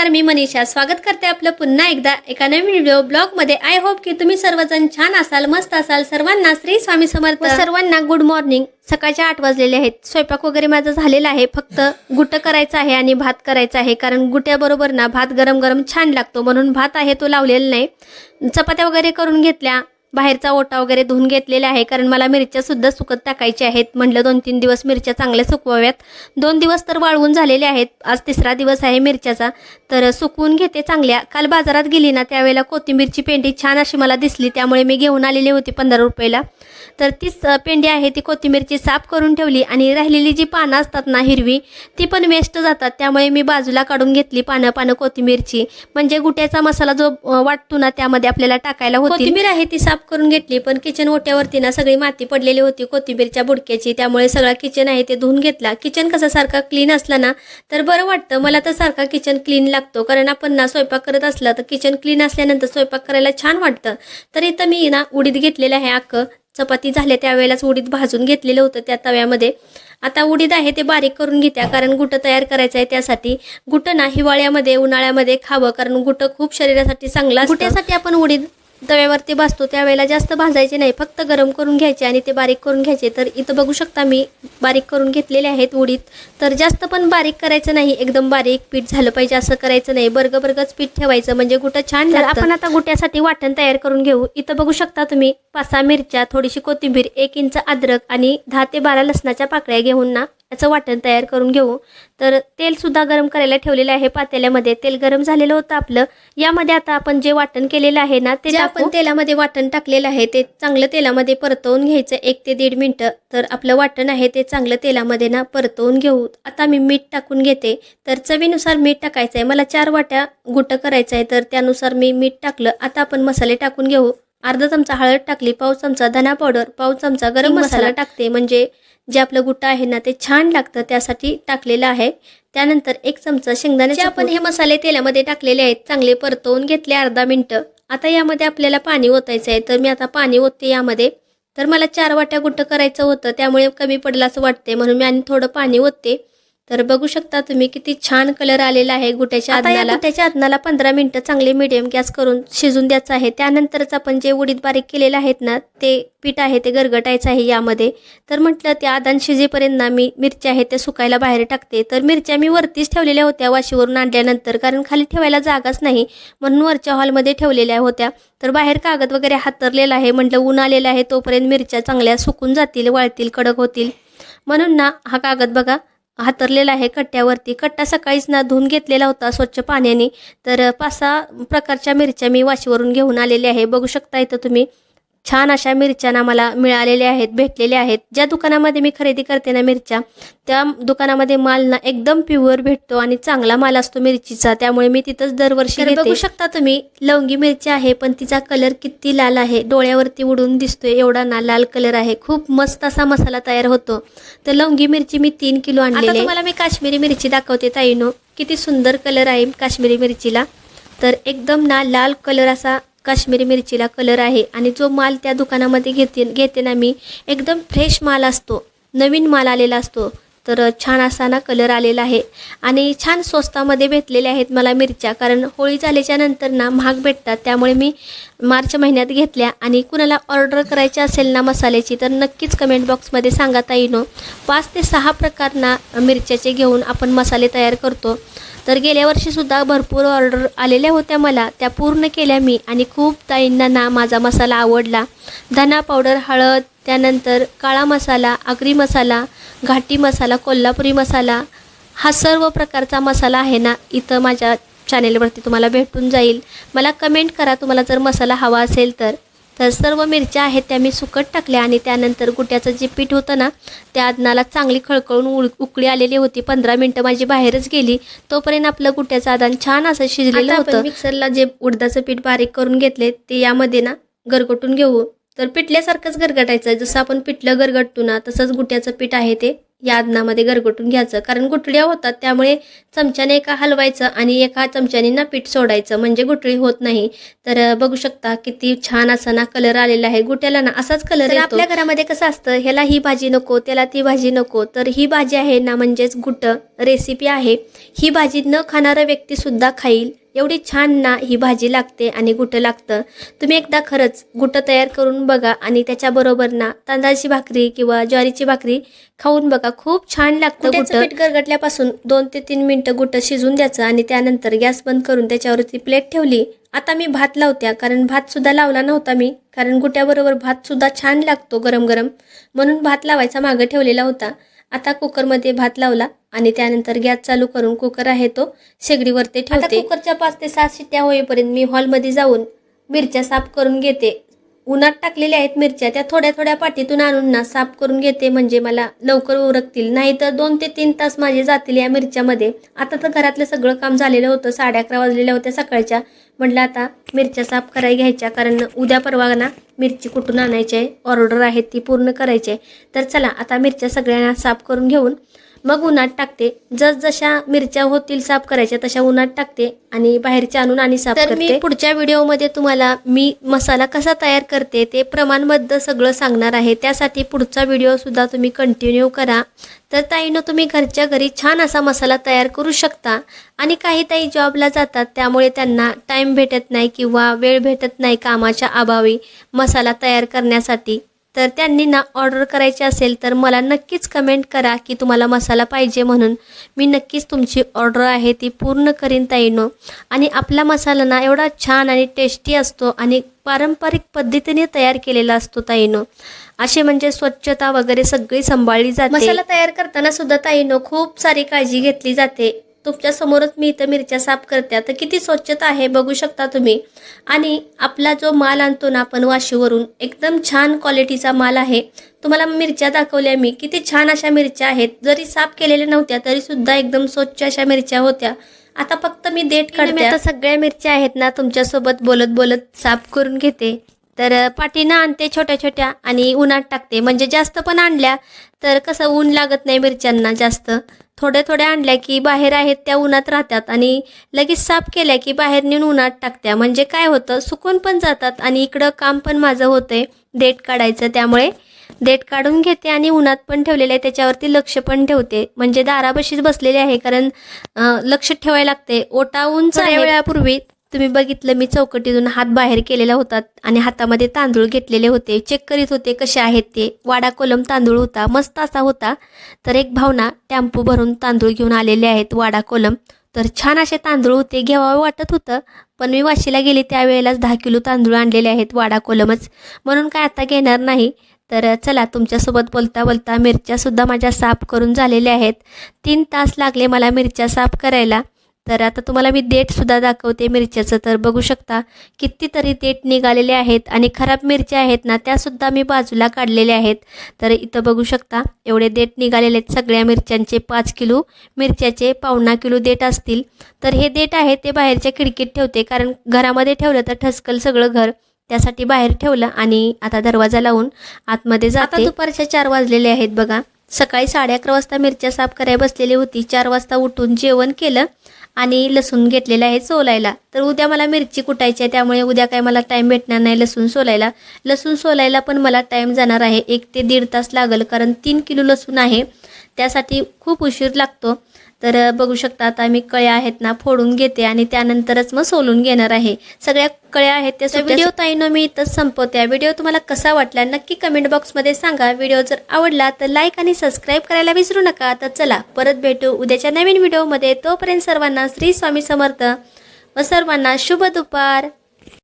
मनीषा. स्वागत करते आपलं पुन्हा एकदा एका नवीन व्हिडिओ ब्लॉगमध्ये आय होप की तुम्ही सर्वजण छान असाल मस्त असाल. सर्वांना श्री स्वामी समर्थ. हो, सर्वांना गुड मॉर्निंग सकाळच्या आठ वाजलेले आहेत. स्वयंपाक वगैरे माझा झालेला आहे. फक्त गुट करायचं आहे आणि भात करायचा आहे. कारण गुट्याबरोबर ना भात गरम गरम छान लागतो. म्हणून भात आहे तो लावलेला नाही. चपात्या वगैरे करून घेतल्या. बाहेरचा ओटा वगैरे धुवून घेतलेला आहे कारण मला मिरच्या सुद्धा सुकत टाकायच्या आहेत. म्हटलं दोन तीन दिवस मिरच्या चांगल्या सुकवाव्यात. दोन दिवस तर वाळवून झालेले आहेत आज तिसरा दिवस आहे मिरच्याचा. तर सुकवून घेते चांगल्या. काल बाजारात गेली ना त्यावेळेला कोथिंबीरची पेंडी छान अशी मला दिसली त्यामुळे मी घेऊन आलेली होती पंधरा रुपयाला. तर तीच पेंडी आहे ती कोथिंबीरची साफ करून ठेवली आणि राहिलेली जी पानं असतात ना हिरवी ती पण वेस्ट जातात. त्यामुळे मी बाजूला काढून घेतली पानं पानं कोथिंबीरची. म्हणजे गुट्याचा मसाला जो वाटतो ना त्यामध्ये आपल्याला टाकायला होती कोथिंबीर आहे ती साफ करून घेतली पण किचन ओट्यावरती ना सगळी माती पडलेली होती कोथिंबीरच्या बुडक्याची. त्यामुळे सगळा किचन आहे ते धुवून घेतला. किचन कसं सारखा क्लीन असला ना तर बरं वाटतं. मला तर सारखा किचन क्लीन लागतो. कारण आपण ना स्वयंपाक करत असला तर किचन क्लीन असल्यानंतर स्वयंपाक करायला छान वाटतं. तर इथं मी ना उडीद घेतलेलं आहे अख्खं चपाती झाल्या त्यावेळेलाच उडीद भाजून घेतलेलं होतं त्या तव्यामध्ये. आता उडीद आहे ते बारीक करून घेत्या कारण गुटं तयार करायचं आहे त्यासाठी. गुटं ना हिवाळ्यामध्ये उन्हाळ्यामध्ये खावं कारण गुटं खूप शरीरासाठी चांगलं गुट्यासाठी आपण उडीद तव्यावरती भाजतो त्यावेळेला जास्त भाजायचे नाही फक्त गरम करून घ्यायचे आणि ते बारीक करून घ्यायचे. तर इथं बघू शकता मी बारीक करून घेतलेले आहेत उडीद. तर जास्त पण बारीक करायचं नाही एकदम बारीक पीठ झालं पाहिजे असं करायचं नाही. बर्ग बर्गच पीठ ठेवायचं म्हणजे गुटं छान तर आपण आता गुट्यासाठी वाटण तयार करून घेऊ. इथं बघू शकता तुम्ही पाच सहा मिरच्या थोडीशी कोथिंबीर एक इंच अद्रक आणि दहा ते बारा लसणाच्या पाकळ्या घेऊन ना याचं वाटण तयार करून घेऊ. तर तेल सुद्धा गरम करायला ठेवलेलं आहे पातेल्यामध्ये. तेल गरम झालेलं होतं आपलं. यामध्ये आता आपण जे वाटण केलेलं आहे ना ते आपण तेलामध्ये वाटण टाकलेलं आहे ते चांगलं तेलामध्ये परतवून घ्यायचं एक ते दीड मिनिटं. तर आपलं वाटण आहे ते चांगलं तेलामध्ये ना परतवून घेऊ. आता मी मीठ टाकून घेते. तर चवीनुसार मीठ टाकायचं आहे. मला चार वाट्या गुटं करायचं आहे. तर त्यानुसार मी मीठ टाकलं. आता आपण मसाले टाकून घेऊ. अर्धा चमचा हळद टाकली. पाव चमचा धना पावडर पाव चमचा गरम मसाला टाकते. म्हणजे जे आपलं गुट्टा आहे ना ते छान लागतं त्यासाठी टाकलेलं आहे. त्यानंतर एक चमचा शेंगदाणे आपण हे मसाले तेलामध्ये टाकलेले आहेत चांगले परतवून घेतले अर्धा मिनटं. आता यामध्ये आपल्याला पाणी ओतायचं आहे तर मी आता पाणी ओतते यामध्ये. तर मला चार वाट्या गुट्ट करायचं होतं त्यामुळे कमी पडलं असं वाटते म्हणून मी आणि थोडं पाणी ओतते. तर बघू शकता तुम्ही किती छान कलर आलेला आहे गुट्याच्या आदनाला गुट्याच्या आदनाला पंधरा मिनिटं चांगले मिडियम गॅस करून शिजून द्यायचं आहे. त्यानंतरच आपण जे उडीद बारीक केलेले आहेत ना ते पीठ आहे ते गरगटायचं आहे यामध्ये. तर म्हटलं ते आदान शिजेपर्यंत ना मी मिरच्या आहेत त्या सुकायला बाहेर टाकते. तर मिरच्या मी वरतीच ठेवलेल्या होत्या वाशीवरून आणल्यानंतर कारण खाली ठेवायला जागाच नाही. म्हणून वरच्या हॉलमध्ये ठेवलेल्या होत्या. तर बाहेर कागद वगैरे हातरलेला आहे. म्हटलं ऊन आलेलं आहे तोपर्यंत मिरच्या चांगल्या सुकून जातील वाळतील कडक होतील. म्हणून ना हा कागद बघा हातरलेला आहे कट्ट्यावरती. कट्टा सकाळीच ना धुवून घेतलेला होता स्वच्छ पाण्याने. तर पाच सहा प्रकारच्या मिरच्या मी वाशीवरून घेऊन आलेल्या आहे. बघू शकता इथं तुम्ही. छान अशा मिरच्या ना मला मिळालेल्या आहेत भेटलेल्या आहेत. ज्या दुकानामध्ये मी खरेदी करते ना मिरच्या त्या दुकानामध्ये माल ना एकदम प्युअर भेटतो आणि चांगला माल असतो मिरचीचा. त्यामुळे मी तिथंच दरवर्षी. बघू शकता तुम्ही लवंगी मिरची आहे पण तिचा कलर किती लाल आहे डोळ्यावरती उडून दिसतोय एवढा ना लाल कलर आहे. खूप मस्त असा मसाला तयार होतो. तर लवंगी मिरची मी तीन किलो आणलेली. तुम्हाला मी काश्मीरी मिरची दाखवते ताईनो. किती सुंदर कलर आहे काश्मीरी मिरचीला. तर एकदम ना लाल कलर असा काश्मीरी मिरचीला कलर आहे आणि जो माल त्या दुकानामध्ये घेते घेते ना मी एकदम फ्रेश माल असतो नवीन माल आलेला असतो. तर छान असा ना कलर आलेला आहे. आणि छान स्वस्तामध्ये भेटलेल्या आहेत मला मिरच्या कारण होळी झाल्याच्यानंतर ना महाग भेटतात त्यामुळे मी मार्च महिन्यात घेतल्या. आणि कुणाला ऑर्डर करायची असेल ना मसाल्याची तर नक्कीच कमेंट बॉक्समध्ये सांगा ताईनो. पाच ते सहा प्रकार ना मिरच्याचे घेऊन आपण मसाले तयार करतो. तर गेल्या वर्षीसुद्धा भरपूर ऑर्डर आलेल्या होत्या मला. त्या पूर्ण केल्या मी आणि खूप ताईंना ना माझा मसाला आवडला. धना पावडर हळद त्यानंतर काळा मसाला आगरी मसाला घाटी मसाला कोल्हापुरी मसाला हा सर्व प्रकारचा मसाला आहे ना इथं माझ्या चॅनेलवरती तुम्हाला भेटून जाईल. मला कमेंट करा तुम्हाला जर मसाला हवा असेल तर. तर सर्व मिरच्या आहेत त्या मी सुकट टाकल्या आणि त्यानंतर गुट्याचं जे पीठ होतं ना त्या आदनाला चांगली खळखळून उळ उकळी आलेली होती. पंधरा मिनटं माझी बाहेरच गेली. तोपर्यंत आपलं गुट्याचं आदान छान असं शिजलेलं होतं. मिक्सरला जे उडदाचं पीठ बारीक करून घेतले ते यामध्ये ना गरगटून घेऊ. तर पिठल्यासारखंच गरगटायचं. जसं आपण पिठलं गरगटतो ना तसंच गुट्याचं पीठ आहे ते. या अन्नामध्ये गरगटून घ्यायचं. कारण गुठळ्या होतात त्यामुळे चमच्याने एका हलवायचं आणि एका चमच्याने ना पीठ सोडायचं. म्हणजे गुठळी होत नाही. तर बघू शकता किती छान असा ना कलर आलेला आहे. गुट्याला ना असाच कलर आपल्या घरामध्ये कसं असतं ह्याला ही भाजी नको त्याला ती भाजी नको तर ही भाजी आहे ना म्हणजेच गुट रेसिपी आहे. ही भाजी न खाणारा व्यक्ती सुद्धा खाईल. एवढी छान ना ही भाजी लागते आणि गुटं लागतं. तुम्ही एकदा खरंच गुटं तयार करून बघा आणि त्याच्याबरोबर ना तांदळाची भाकरी किंवा ज्वारीची भाकरी खाऊन बघा. खूप छान लागतं गुटं. पीठ गरगटल्यापासून दोन ते तीन मिनटं गुटं शिजून द्यायचं आणि त्यानंतर गॅस बंद करून त्याच्यावरती प्लेट ठेवली. आता मी भात लावत्या कारण भात सुद्धा लावला नव्हता मी कारण गुट्याबरोबर भात सुद्धा छान लागतो गरम गरम म्हणून भात लावायचा मागं ठेवलेला होता. आता कुकरमध्ये भात लावला आणि त्यानंतर गॅस चालू करून कुकर आहे तो शेगडीवरती ठेवते. कुकरच्या पाच ते सात शिट्ट्या होईपर्यंत मी हॉलमध्ये जाऊन मिरच्या साफ करून घेते. उन्हात टाकलेल्या आहेत मिरच्या त्या थोड्या थोड्या पाठीतून आणून ना साफ करून घेते म्हणजे मला लवकर उरकतील. नाही तर दोन ते तीन तास माझे जातील या मिरच्यामध्ये. आता तर घरातलं सगळं काम झालेलं होतं साडे अकरा वाजलेल्या होत्या सकाळच्या. म्हटलं आता मिरच्या साफ करायला घ्यायच्या कारण उद्या परवा ना मिरची कुठून आणायची आहे? ऑर्डर आहे ती पूर्ण करायची आहे. तर चला आता मिरच्या सगळ्यांना साफ करून घेऊन मग उन्हात टाकते. जसजशा मिरच्या होतील साफ करायच्या तशा उन्हात टाकते आणि बाहेरच्या आणून आणि साफ करते मी पुढच्या व्हिडिओमध्ये तुम्हाला मी मसाला कसा तयार करते ते प्रमाणबद्ध सगळं सांगणार आहे. त्यासाठी पुढचा व्हिडिओ सुद्धा तुम्ही कंटिन्यू करा. तर ताईनं तुम्ही घरच्या घरी छान असा मसाला तयार करू शकता आणि काही ताई जॉबला जातात त्यामुळे त्यांना टाईम भेटत नाही किंवा वेळ भेटत नाही कामाच्या अभावी मसाला तयार करण्यासाठी. तर त्यांनी ना ऑर्डर करायची असेल तर मला नक्कीच कमेंट करा की तुम्हाला मसाला पाहिजे म्हणून. मी नक्कीच तुमची ऑर्डर आहे ती पूर्ण करीन ताईनो. आणि आपला मसाला ना एवढा छान आणि टेस्टी असतो आणि पारंपरिक पद्धतीने तयार केलेला असतो ताईनो. असे म्हणजे स्वच्छता वगैरे सगळी सांभाळली जाते. मसाला तयार करताना सुद्धा ताईनो खूप सारी काळजी घेतली जाते. तुमच्या समोरच मी इथं मिरच्या साफ करते. तर किती स्वच्छता आहे बघू शकता तुम्ही. आणि आपला जो माल आणतो ना आपण वाशीवरून एकदम छान क्वालिटीचा माल आहे. तुम्हाला मिरच्या दाखवल्या मी. किती छान अशा मिरच्या आहेत. जरी साफ केलेल्या नव्हत्या तरी सुद्धा एकदम स्वच्छ अशा मिरच्या होत्या. आता फक्त मी देठ काढते. आता सगळ्या मिरच्या आहेत ना तुमच्यासोबत बोलत बोलत साफ करून घेते. तर अ, पाठीनं आणते छोट्या छोट्या आणि उन्हात टाकते. म्हणजे जास्त पण आणल्या तर कसं ऊन लागत नाही मिरच्यांना जास्त. थोड्या थोड्या आणल्या की बाहेर आहेत त्या उन्हात राहतात आणि लगेच साफ केल्या की बाहेर नेऊन उन्हात टाकत्या. म्हणजे काय होतं सुकून पण जातात आणि इकडं काम पण माझं होतंय देठ काढायचं. त्यामुळे देठ काढून घेते आणि उन्हात पण ठेवलेले आहे. त्याच्यावरती लक्ष पण ठेवते. म्हणजे दाराबशीच बसलेले आहे कारण लक्ष ठेवायला लागते. ओटा उंच वेळापूर्वी तुम्ही बघितलं मी चौकटीतून हात बाहेर केलेला होता आणि हातामध्ये तांदूळ घेतलेले होते. चेक करीत होते कसे आहेत ते. वाडा कोलम तांदूळ होता मस्त असा होता. तर एक भावना टॅम्पू भरून तांदूळ घेऊन आलेले आहेत वाडा कोलम. तर छान असे तांदूळ होते घ्यावं वाटत होतं पण मी वाशीला गेले त्यावेळेलाच दहा किलो तांदूळ आणलेले आहेत वाडा कोलमच. म्हणून काय आता घेणार नाही. तर चला तुमच्यासोबत बोलता बोलता मिरच्यासुद्धा माझ्या साफ करून झालेल्या आहेत. तीन तास लागले मला मिरच्या साफ करायला. तर आता तुम्हाला मी देठसुद्धा दाखवते मिरच्याचं. तर बघू शकता कितीतरी देठ निघालेले आहेत आणि खराब मिरच्या आहेत ना त्यासुद्धा मी बाजूला काढलेल्या आहेत. तर इथं बघू शकता एवढे देठ निघालेले आहेत सगळ्या मिरच्यांचे. पाच किलो मिरच्याचे पावणा किलो देठ असतील. तर हे देठ आहे ते बाहेरच्या खिडकीत ठेवते कारण घरामध्ये ठेवलं तर ठसकल सगळं घर. त्यासाठी बाहेर ठेवलं आणि आता दरवाजा लावून आतमध्ये जाते. दुपारच्या चार वाजलेले आहेत बघा. सकाळी साडे अकरा वाजता मिरच्या साफ करायला बसलेली होती. चार वाजता उठून जेवण केलं आणि लसूण घेतलेलं आहे सोलायला. तर उद्या मला मिरची कुटायची आहे त्यामुळे उद्या काय मला टाईम भेटणार नाही लसूण सोलायला. लसूण सोलायला पण मला टाईम जाणार आहे. एक ते दीड तास लागेल कारण तीन किलो लसूण आहे. त्यासाठी खूप उशीर लागतो. तर बघू शकता आता मी कळ्या आहेत ना फोडून घेते आणि त्यानंतरच मग सोलून घेणार आहे. सगळ्या कळ्या आहेत त्या व्हिडिओ ताईनं मी इथंच संपवते. व्हिडिओ तुम्हाला कसा वाटला नक्की कमेंट बॉक्समध्ये सांगा. व्हिडिओ जर आवडला तर लाईक आणि सबस्क्राईब करायला विसरू नका. तर चला परत भेटू उद्याच्या नवीन व्हिडिओमध्ये तोपर्यंत सर्वांना श्री स्वामी समर्थ व सर्वांना शुभ दुपार.